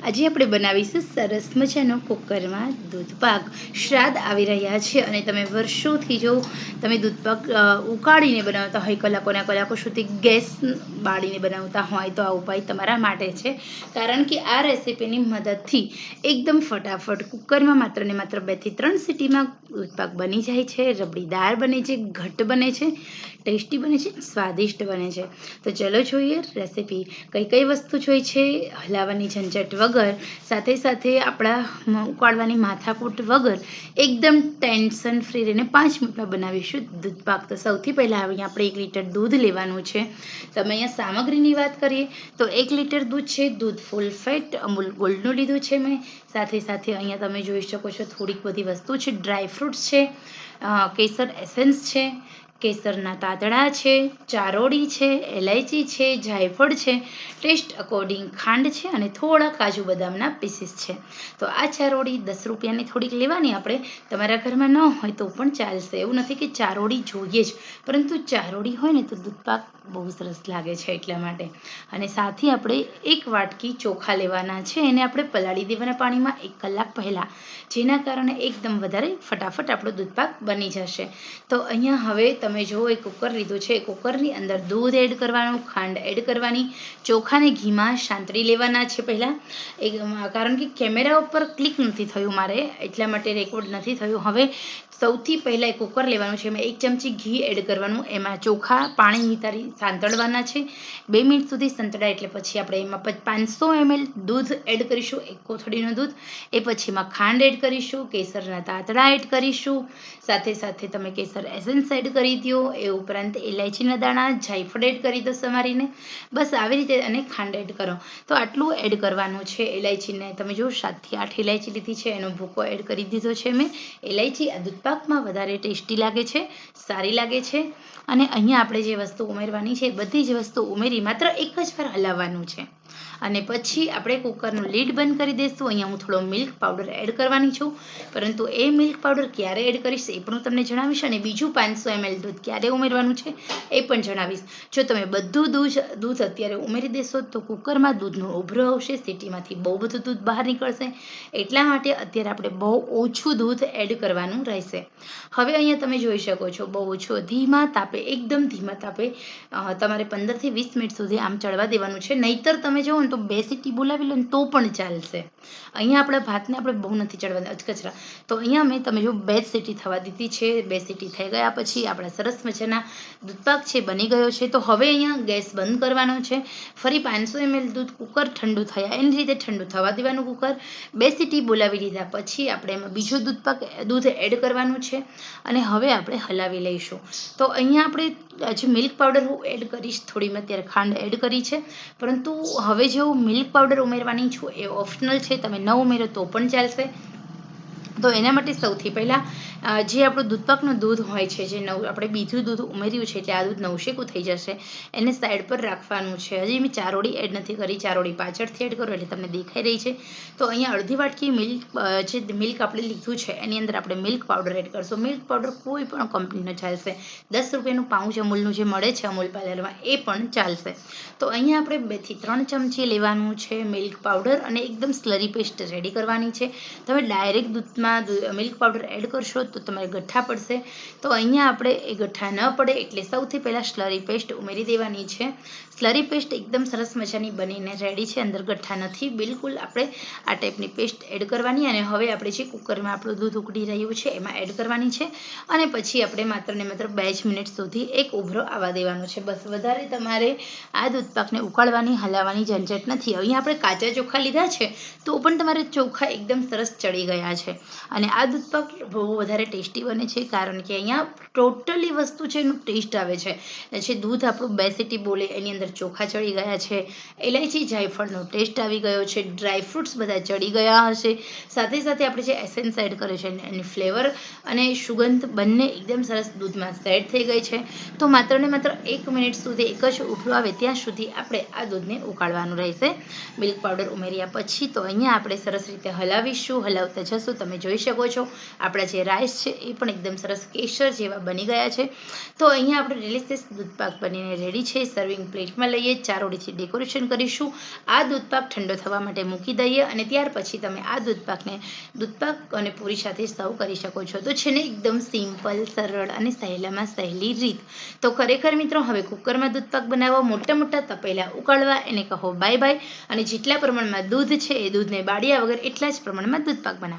આજે આપણે બનાવીશું સરસ મજાનો કુકરમાં દૂધપાક. શ્રાદ્ધ આવી રહ્યા છે અને તમે વર્ષોથી જો તમે દૂધપાક ઉકાળીને બનાવતા હોય, કલાકોના કલાકો સુધી ગેસ બાળીને બનાવતા હોય, તો આ ઉપાય તમારા માટે છે. કારણ કે આ રેસીપીની મદદથી એકદમ ફટાફટ કુકરમાં માત્ર ને માત્ર બેથી ત્રણ સીટીમાં દૂધપાક બની જાય છે, રબડીદાર બને છે ઘટ બને છે, ટેસ્ટી બને છે, સ્વાદિષ્ટ બને છે. તો ચલો જોઈએ રેસીપી. કઈ કઈ વસ્તુ જોઈ છે? હલાવવાની ઝંઝટ વગર, સાથે સાથે આપણા ઉકાળવાની માથાકૂટ વગર એકદમ ટેન્શન ફ્રી રહીને પાંચ મિનિટમાં બનાવીશું દૂધપાક. તો સૌથી પહેલાં અહીંયા આપણે એક લીટર દૂધ લેવાનું છે. તમે અહીંયા સામગ્રીની વાત કરીએ તો એક લીટર દૂધ છે, દૂધ ફૂલ ફેટ, અમૂલ ગોલ્ડનું લીધું છે મેં. સાથે સાથે અહીંયા તમે જોઈ શકો છો થોડીક બધી વસ્તુ છે ડ્રાય ફ્રૂટ્સ છે કેસર એસેન્સ છે કેસરના તાતણા છે, ચારોળી છે, એલાયચી છે, જાયફળ છે, ટેસ્ટ અકોર્ડિંગ ખાંડ છે અને થોડા કાજુ બદામના પીસીસ છે. તો આ ચારોળી દસ રૂપિયાની થોડીક લેવાની આપણે. તમારા ઘરમાં ન હોય તો પણ ચાલશે. એવું નથી કે ચારોળી જોઈએ જ. પરંતુ ચારોળી હોય ને તો દૂધપાક બહુ સરસ લાગે છે એટલા માટે. અને સાથે આપણે એક વાટકી ચોખા લેવાના છે. એને આપણે પલાળી દેવાના પાણીમાં એક કલાક પહેલાં. જેના કારણે એકદમ વધારે ફટાફટ આપણો દૂધપાક બની જશે. તો અહીંયા હવે તમે જુઓ, એ કુકર લીધું છે. કુકરની અંદર દૂધ એડ કરવાનું, ખાંડ એડ કરવાની, ચોખાને ઘીમાં સાંતળી લેવાના છે પહેલાં. એક, કારણ કે કેમેરા ઉપર ક્લિક નથી થયું મારે, એટલા માટે રેકોર્ડ નથી થયું. હવે સૌથી પહેલાં એ કુકર લેવાનું છે. એમાં એક ચમચી ઘી એડ કરવાનું. એમાં ચોખા, પાણી નિતારી સાંતળવાના છે. બે મિનિટ સુધી સંતળાય એટલે પછી આપણે એમાં પાંચસો એમએલ દૂધ એડ કરીશું. એક કોથળીનું દૂધ. એ પછી એમાં ખાંડ એડ કરીશું. કેસરના તાતડા એડ કરીશું. સાથે સાથે તમે કેસર એસેન્સ એડ કરી દો એ ઉપરાંત ઇલાયચીના દાણા, જાયફળ એડ કરી દો સમારીને. બસ આવી રીતે અને ખાંડ એડ કરો. તો આટલું એડ કરવાનું છે ઇલાયચીને તમે જો સાતથી આઠ ઇલાયચી લીધી છે, એનો ભૂકો એડ કરી દીધો છે મેં. ઇલાયચી આ દૂધપાકમાં વધારે ટેસ્ટી લાગે છે, સારી લાગે છે. અને અહીંયા આપણે જે વસ્તુ ઉમેરવાની છે, બધી જ વસ્તુ ઉમેરી માત્ર એક જ વાર હલાવવાનું છે. અને પછી આપણે કુકરનું લીડ બંધ કરી દઈશું. અહીંયા હું થોડો મિલ્ક પાવડર એડ કરવાની છું. પરંતુ એ મિલ્ક પાવડર ક્યારે એડ કરીશ એ પણ હું તમને જણાવીશ અને બીજું પાંચસો એમએલ દૂધ ક્યારે ઉમેરવાનું છે એ પણ જણાવીશ. જો તમે બધું દૂધ દૂધ અત્યારે ઉમેરી દેશો તો કુકરમાં દૂધનો ઉભરો આવશે, સિટીમાંથી બહુ બધું દૂધ બહાર નીકળશે. એટલા માટે અત્યારે આપણે બહુ ઓછું દૂધ એડ કરવાનું રહેશે. હવે અહીંયા તમે જોઈ શકો છો, બહુ ઓછું ધીમા તાપે, એકદમ ધીમા તાપે તમારે પંદરથી વીસ મિનિટ સુધી આમ ચડવા દેવાનું છે. નહીતર તમે જુઓ ને તો બે સીટી બોલાવી લો ને તો પણ ચાલશે. અહીંયા આપણા ભાતને આપણે બહુ નથી ચડવા અચકચરા. તો અહીંયા મેં તમે જો બે સીટી થવા દીધી છે, બે સીટી થઈ ગયા પછી આપણા સરસ મજાના દૂધપાક છે, બની ગયો છે. તો હવે અહીંયા ગેસ બંધ કરવાનો છે. ફરી પાંચસો એમએલ દૂધ કુકર ઠંડુ થયા. એની રીતે ઠંડુ થવા દેવાનું કુકર. બે સીટી બોલાવી લીધા પછી આપણે એમાં બીજું દૂધપાક, દૂધ એડ કરવાનું છે અને હવે આપણે હલાવી લઈશું. તો અહીંયા આપણે જે મિલ્ક પાવડર હું એડ કરીશ. થોડી મેં અત્યારે ખાંડ એડ કરી છે. પરંતુ હવે જો મિલ્ક પાવડર ઉમેરવાની છું એ ઓપ્શનલ છે તમે ન ઉમેરો તો પણ ચાલશે. તો એના માટે સૌથી પહેલાં જે આપણું દૂધપાકનું દૂધ હોય છે, જે નવ, આપણે બીજું દૂધ ઉમેર્યું છે એટલે આ દૂધ નવશેકું થઈ જશે, એને સાઈડ પર રાખવાનું છે. હજી મેં ચારોળી એડ નથી કરી, ચારોળી પાછળથી એડ કરો એટલે તમને દેખાઈ રહી છે. તો અહીંયા અડધી વાટકી મિલ્ક જે મિલ્ક આપણે લીધું છે, એની અંદર આપણે મિલ્ક પાવડર એડ કરશું. મિલ્ક પાવડર કોઈ પણ કંપનીનો ચાલશે. દસ રૂપિયાનું પાઉચ અમૂલનું જે મળે છે, અમૂલ પાર્લરમાં, એ પણ ચાલશે. તો અહીંયા આપણે બેથી ત્રણ ચમચી લેવાનું છે મિલ્ક પાવડર અને એકદમ સ્લરી પેસ્ટ રેડી કરવાની છે. તમે ડાયરેક્ટ દૂધમાં મિલ્ક પાવડર એડ કરશો તો તમારે ગઠ્ઠા પડશે. તો અહીંયા આપણે એ ગઠ્ઠા ન પડે એટલે સૌથી પહેલાં સ્લરી પેસ્ટ ઉમેરી દેવાની છે. સ્લરી પેસ્ટ એકદમ સરસ મજાની બનીને રેડી છે. અંદર ગઠ્ઠા નથી. બિલકુલ આપણે આ ટાઈપની પેસ્ટ એડ કરવાની અને હવે આપણે જે કુકરમાં આપણું દૂધ ઉકળી રહ્યું છે એમાં એડ કરવાની છે. અને પછી આપણે માત્ર ને માત્ર બે જ મિનિટ સુધી એક ઉભરો આવવા દેવાનો છે. બસ વધારે તમારે આ દૂધપાકને ઉકાળવાની, હલાવવાની ઝંઝટ નથી. અહીંયા આપણે કાચા ચોખા લીધા છે તો પણ તમારે ચોખા એકદમ સરસ ચડી ગયા છે. અને આ દૂધપાક બહુ વધારે ટેસ્ટી બને છે, કારણ કે અહીંયા ટોટલી વસ્તુ છે એનું ટેસ્ટ આવે છે. જે દૂધ આપણું બે સીટી બોલે, એની અંદર ચોખા ચડી ગયા છે ઇલાયચી જાયફળનો ટેસ્ટ આવી ગયો છે, ડ્રાય ફ્રૂટ્સ બધા ચડી ગયા હશે. સાથે સાથે આપણે જે એસેન્સ એડ કર્યો છે એની ફ્લેવર અને સુગંધ બંને એકદમ સરસ દૂધમાં સેટ થઈ ગઈ છે. તો માત્ર ને માત્ર એક મિનિટ સુધી એક જ ઉભરો આવે ત્યાં સુધી આપણે આ દૂધને ઉકાળવાનું રહેશે. મિલ્ક પાવડર ઉમેર્યા પછી તો અહીંયા આપણે સરસ રીતે હલાવીશું, હલાવતા જશું, તમે જોઈ શકો છો. આપણા જે રાઈસ છે એ પણ એકદમ સરસ કેસર જેવા બની ગયા છે. તો અહીંયા આપણે ડિલિશિયસ દૂધપાક બનીને રેડી છે. સર્વિંગ પ્લેટમાં લઈએ ચારોડીથી ડેકોરેશન કરીશું. આ દૂધપાક ઠંડો થવા માટે મૂકી દઈએ અને ત્યાર પછી તમે આ દૂધપાકને દૂધપાક અને પૂરી સાથે સર્વ કરી શકો છો. તો છે ને એકદમ સિમ્પલ સરળ અને સહેલામાં સહેલી રીત. તો ખરેખર મિત્રો, હવે કુકરમાં દૂધપાક બનાવવા મોટા મોટા તપેલા ઉકાળવા, એને કહો બાય બાય અને જેટલા પ્રમાણમાં દૂધ છે એ દૂધને બાળ્યા વગર એટલા જ પ્રમાણમાં દૂધપાક બનાવો.